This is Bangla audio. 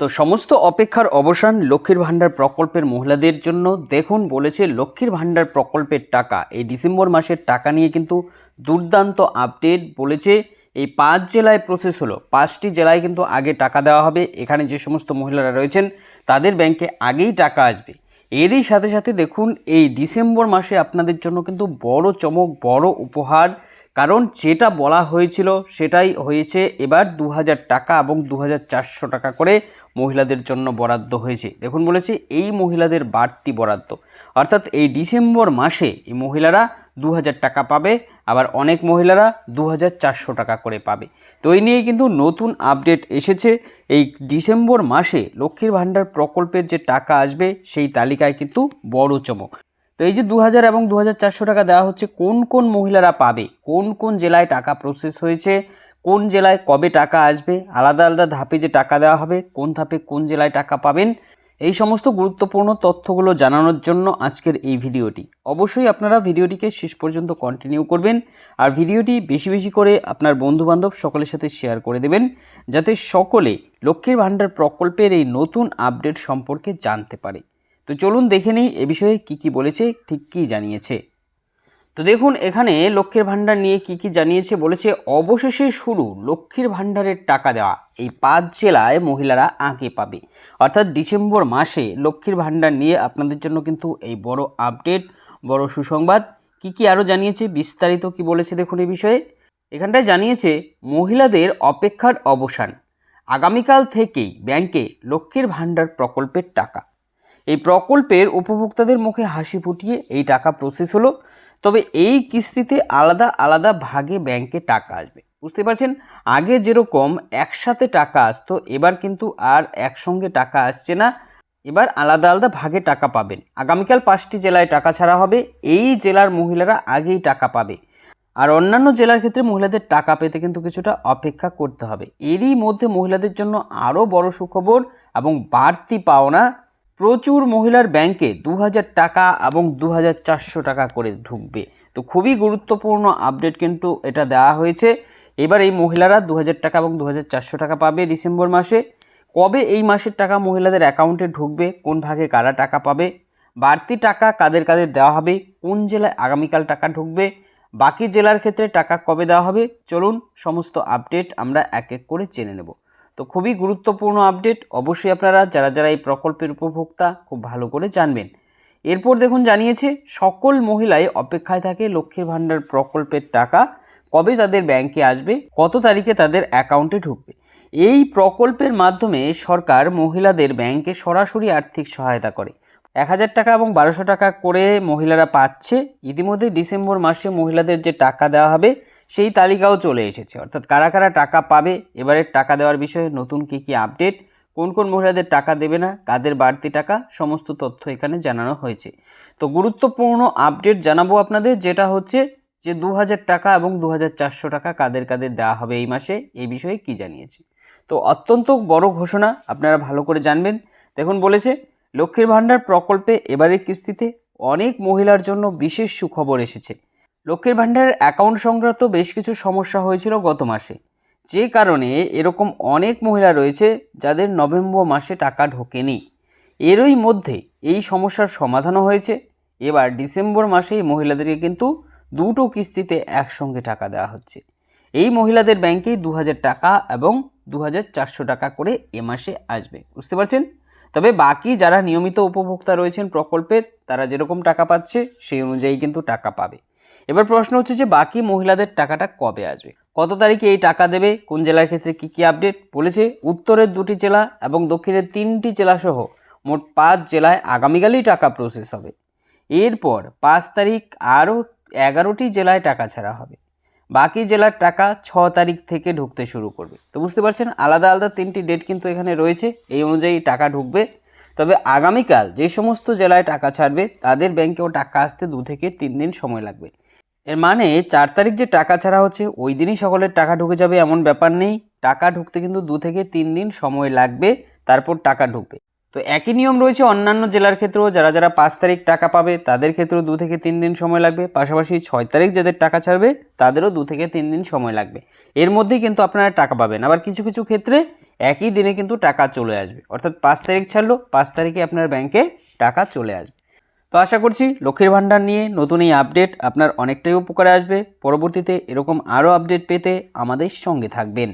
তো সমস্ত অপেক্ষার অবসান লক্ষ্মীর ভাণ্ডার প্রকল্পের মহিলাদের জন্য। দেখুন, বলেছে লক্ষ্মীর ভাণ্ডার প্রকল্পের টাকা। এই ডিসেম্বর মাসের টাকা নিয়ে কিন্তু দুর্দান্ত আপডেট, বলেছে এই পাঁচ জেলায় প্রসেস হলো। পাঁচটি জেলায় কিন্তু আগে টাকা দেওয়া হবে। এখানে যে সমস্ত মহিলারা রয়েছেন, তাদের ব্যাংকে আগেই টাকা আসবে। এরই সাথে সাথে দেখুন, এই ডিসেম্বর মাসে আপনাদের জন্য কিন্তু বড় চমক, বড় উপহার কারণ যেটা বলা হয়েছিল সেটাই হয়েছে। এবার দু হাজার টাকা এবং দু হাজার চারশো টাকা করে মহিলাদের জন্য বরাদ্দ হয়েছে। দেখুন বলেছে, এই মহিলাদের বাড়তি বরাদ্দ। অর্থাৎ এই ডিসেম্বর মাসে এই মহিলারা দু হাজার টাকা পাবে, আবার অনেক মহিলারা দু হাজার চারশো টাকা করে পাবে। তো এই নিয়ে কিন্তু নতুন আপডেট এসেছে। এই ডিসেম্বর মাসে লক্ষ্মীর ভাণ্ডার প্রকল্পের যে টাকা আসবে, সেই তালিকায় কিন্তু বড় চমক। তো এই যে দু হাজার এবং দু হাজার চারশো টাকা দেওয়া হচ্ছে, কোন কোন মহিলারা পাবে? কোন কোন জেলায় টাকা প্রসেস হয়েছে? কোন জেলায় কবে টাকা আসবে? আলাদা আলাদা ধাপে যে টাকা দেওয়া হবে, কোন ধাপে কোন জেলায় টাকা পাবেন? এই সমস্ত গুরুত্বপূর্ণ তথ্যগুলো জানানোর জন্য আজকের এই ভিডিওটি। অবশ্যই আপনারা ভিডিওটিকে শেষ পর্যন্ত কন্টিনিউ করবেন আর ভিডিওটি বেশি বেশি করে আপনার বন্ধুবান্ধব সকলের সাথে শেয়ার করে দেবেন, যাতে সকলে লক্ষ্মীর ভাণ্ডার প্রকল্পের এই নতুন আপডেট সম্পর্কে জানতে পারে। তো চলুন দেখে নিই এ বিষয়ে কি কি বলেছে, ঠিক কী জানিয়েছে। তো দেখুন, এখানে লক্ষ্মীর ভাণ্ডার নিয়ে কি কি জানিয়েছে, বলেছে অবশেষে শুরু লক্ষ্মীর ভাণ্ডারের টাকা দেওয়া, এই পাঁচ জেলায় মহিলারা আঁকে পাবে। অর্থাৎ ডিসেম্বর মাসে লক্ষ্মীর ভাণ্ডার নিয়ে আপনাদের জন্য কিন্তু এই বড় আপডেট, বড় সুসংবাদ। কি কি আরও জানিয়েছে, বিস্তারিত কি বলেছে দেখুন এই বিষয়ে। এখানটায় জানিয়েছে, মহিলাদের অপেক্ষার অবসান। আগামীকাল থেকেই ব্যাংকে লক্ষ্মীর ভাণ্ডার প্রকল্পের টাকা। এই প্রকল্পের উপভোক্তাদের মুখে হাসি ফুটিয়ে এই টাকা প্রসেস হলো। তবে এই কিস্তিতে আলাদা আলাদা ভাগে ব্যাংকে টাকা আসবে। বুঝতে পারছেন? আগে যেরকম একসাথে টাকা আসতো, এবার কিন্তু আর একসঙ্গে টাকা আসছে না। এবার আলাদা আলাদা ভাগে টাকা পাবেন। আগামীকাল পাঁচটি জেলায় টাকা ছাড়া হবে। এই জেলার মহিলারা আগেই টাকা পাবে। আর অন্যান্য জেলার ক্ষেত্রে মহিলাদের টাকা পেতে কিন্তু কিছুটা অপেক্ষা করতে হবে। এরই মধ্যে মহিলাদের জন্য আরও বড় সুখবর এবং বাড়তি পাওনা প্রচুর মহিলার ব্যাংকে দু হাজার টাকা এবং দু হাজার চারশো টাকা করে ঢুকবে। তো খুবই গুরুত্বপূর্ণ আপডেট কিন্তু এটা দেওয়া হয়েছে। এবার এই মহিলারা দু হাজার টাকা এবং দু হাজার চারশো টাকা পাবে ডিসেম্বর মাসে। কবে এই মাসের টাকা মহিলাদের অ্যাকাউন্টে ঢুকবে? কোন ভাগে কারা টাকা পাবে? বাড়তি টাকা কাদের কাদের দেওয়া হবে? কোন জেলায় আগামীকাল টাকা ঢুকবে? বাকি জেলার ক্ষেত্রে টাকা কবে দেওয়া হবে? চলুন সমস্ত আপডেট আমরা এক এক করে জেনে নেব। তো খুবই গুরুত্বপূর্ণ আপডেট অবশ্যই আপনারা যারা যারা এই প্রকল্পের উপভোক্তা, খুব ভালো করে জানবেন। এরপর দেখুন জানিয়েছে, সকল মহিলাই অপেক্ষায় থাকে লক্ষ্মীর ভাণ্ডার প্রকল্পের টাকা, কবে তাদের ব্যাংকে আসবে, কত তারিখে তাদের অ্যাকাউন্টে ঢুকবে। এই প্রকল্পের মাধ্যমে সরকার মহিলাদের ব্যাংকে সরাসরি আর্থিক সহায়তা করে। এক হাজার টাকা এবং বারোশো টাকা করে মহিলারা পাচ্ছে। ইতিমধ্যে ডিসেম্বর মাসে মহিলাদের যে টাকা দেওয়া হবে, সেই তালিকাও চলে এসেছে। অর্থাৎ কারা কারা টাকা পাবে এবারের টাকা দেওয়ার বিষয়ে নতুন কী কী আপডেট, কোন কোন মহিলাদের টাকা দেবে না, কাদের বাড়তি টাকা, সমস্ত তথ্য এখানে জানানো হয়েছে। তো গুরুত্বপূর্ণ আপডেট জানাব আপনাদের, যেটা হচ্ছে যে দু হাজার টাকা এবং দু হাজার চারশো টাকা কাদের কাদের দেওয়া হবে এই মাসে, এই বিষয়ে কি জানিয়েছে। তো অত্যন্ত বড় ঘোষণা, আপনারা ভালো করে জানবেন। দেখুন বলেছে লক্ষ্মীর ভাণ্ডার প্রকল্পে এবারের কিস্তিতে অনেক মহিলার জন্য বিশেষ সুখবর এসেছে। লক্ষ্মীর ভাণ্ডারের অ্যাকাউন্ট সংক্রান্ত বেশ কিছু সমস্যা হয়েছিল গত মাসে। যে কারণে এরকম অনেক মহিলা রয়েছে যাদের নভেম্বর মাসে টাকা ঢোকেনি। এরই মধ্যে এই সমস্যার সমাধানও হয়েছে। এবার ডিসেম্বর মাসেই মহিলাদেরকে কিন্তু দুটো কিস্তিতে একসঙ্গে টাকা দেওয়া হচ্ছে। এই মহিলাদের ব্যাংকে দু হাজার টাকা এবং দু হাজার চারশো টাকা করে এ মাসে আসবে। বুঝতে পারছেন? তবে বাকি যারা নিয়মিত উপভোক্তা রয়েছেন প্রকল্পের, তারা যেরকম টাকা পাচ্ছে, সেই অনুযায়ী কিন্তু টাকা পাবে। এবার প্রশ্ন হচ্ছে যে বাকি মহিলাদের টাকাটা কবে আসবে? কত তারিখে এই টাকা দেবে? কোন জেলার ক্ষেত্রে কী কী আপডেট? বলেছে উত্তরের দুটি জেলা এবং দক্ষিণের তিনটি জেলাসহ মোট পাঁচ জেলায় আগামীকালই টাকা প্রসেস হবে। এরপর পাঁচ তারিখ আরও এগারোটি জেলায় টাকা ছাড়া হবে। বাকি জেলার টাকা ছ তারিখ থেকে ঢুকতে শুরু করবে। তো বুঝতে পারছেন? আলাদা আলাদা তিনটি ডেট কিন্তু এখানে রয়েছে, এই অনুযায়ী টাকা ঢুকবে। তবে আগামীকাল যে সমস্ত জেলায় টাকা ছাড়বে, তাদের ব্যাংকেও টাকা আসতে দু থেকে তিন দিন সময় লাগবে। এর মানে চার তারিখ যে টাকা ছাড়া হচ্ছে, ওই দিনই সকলের টাকা ঢুকে যাবে, এমন ব্যাপার নেই। টাকা ঢুকতে কিন্তু দু থেকে তিন দিন সময় লাগবে, তারপর টাকা ঢুকবে। তো একই নিয়ম রয়েছে অন্যান্য জেলার ক্ষেত্রেও। যারা যারা পাঁচ তারিখ টাকা পাবে, তাদের ক্ষেত্রেও দু থেকে তিন দিন সময় লাগবে। পাশাপাশি ছয় তারিখ যাদের টাকা ছাড়বে, তাদেরও দু থেকে তিন দিন সময় লাগবে। এর মধ্যেই কিন্তু আপনারা টাকা পাবেন। আবার কিছু কিছু ক্ষেত্রে একই দিনে কিন্তু টাকা চলে আসবে। অর্থাৎ পাঁচ তারিখ ছাড়লো, পাঁচ তারিখে আপনার ব্যাংকে টাকা চলে আসবে। তো আশা করছি লক্ষ্মীর ভাণ্ডার নিয়ে নতুন এই আপডেট আপনার অনেকটাই উপকারে আসবে। পরবর্তীতে এরকম আরও আপডেট পেতে আমাদের সঙ্গে থাকবেন।